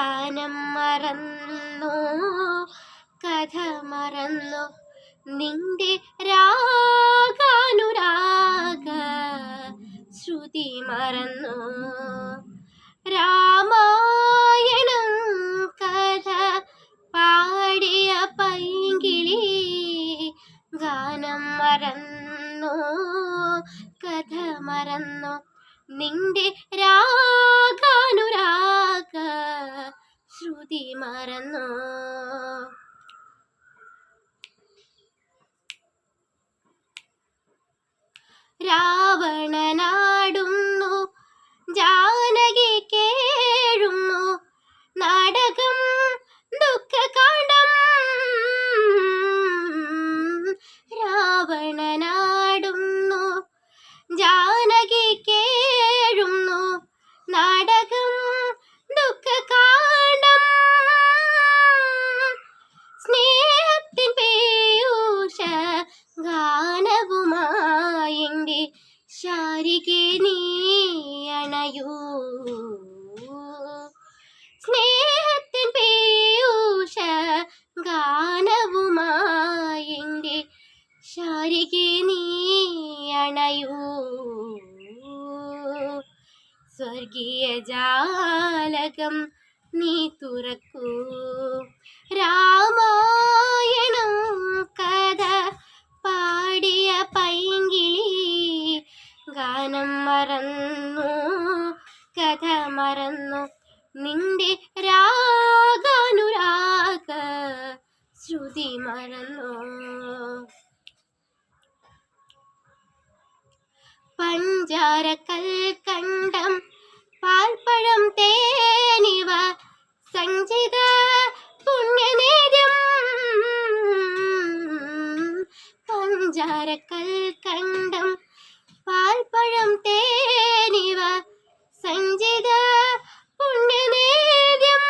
ഗാനം മറന്നു കഥ മറന്നു. നിന്റെ രാഗാനുരാഗ ശ്രുതി മറന്നു. രാമായണം കഥ പാടിയ പൈങ്കിളി ഗാനം മറന്നു കഥ മറന്നു. നിന്റെ രാ ശ്രുതി മറന്നു? രാവണനാടുന്നു ജാനകി കേഴുന്നു നാടകം ദുഃഖകാണ്ഡം സ്നേഹത്തിൻ പേയൂഷ ഗാനവുമായെന്റെ ശാരികെ നീ സ്വർഗീയ ജാലകം നീ തുറക്കൂ. രാമായണം കഥ പാടിയ പൈങ്കിളി ഗാനം മറന്നു. കഥ മറന്നു. നിന്റെ രാഗാനുരാഗ ശ്രുതി മറന്നു. പഞ്ചാര കൽക്കണ്ടം പാൽപ്പഴം തേനിവ സഞ്ചിത പുണ്യനേരം പഞ്ചാര കൽക്കണ്ടം പാൽപ്പഴം തേനിവ സഞ്ചിത പുണ്യനേദ്യം.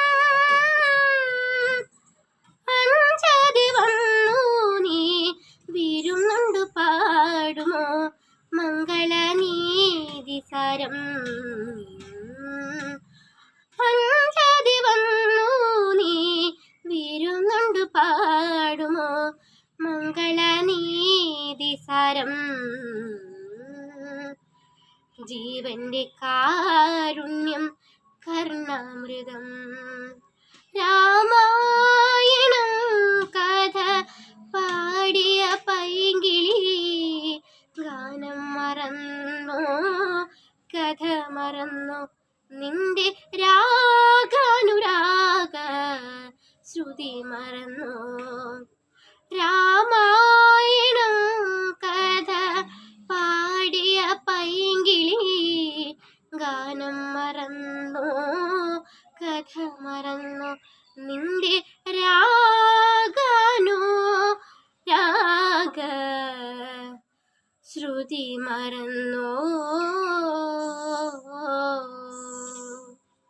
അഞ്ചാതി വന്നു നീ വീരുന്നുണ്ടു പാടുമോ? മംഗളനീതി സാരം. അഞ്ചാതി വന്നു നീ വീരുന്നുണ്ടു പാടുമോ? മംഗളനീതി സാരം. ജീവന്റെ കാരുണ്യം കർണാമൃതം രാമായണം കഥ പാടിയ പൈങ്കിളി ഗാനം മറന്നു കഥ മറന്നു? നിന്റെ രാഗാനുരാഗ ശ്രുതി മറന്നു? രാമായണം നിന്റെ രാഗാനു രാഗ ശ്രുതി മറന്നു.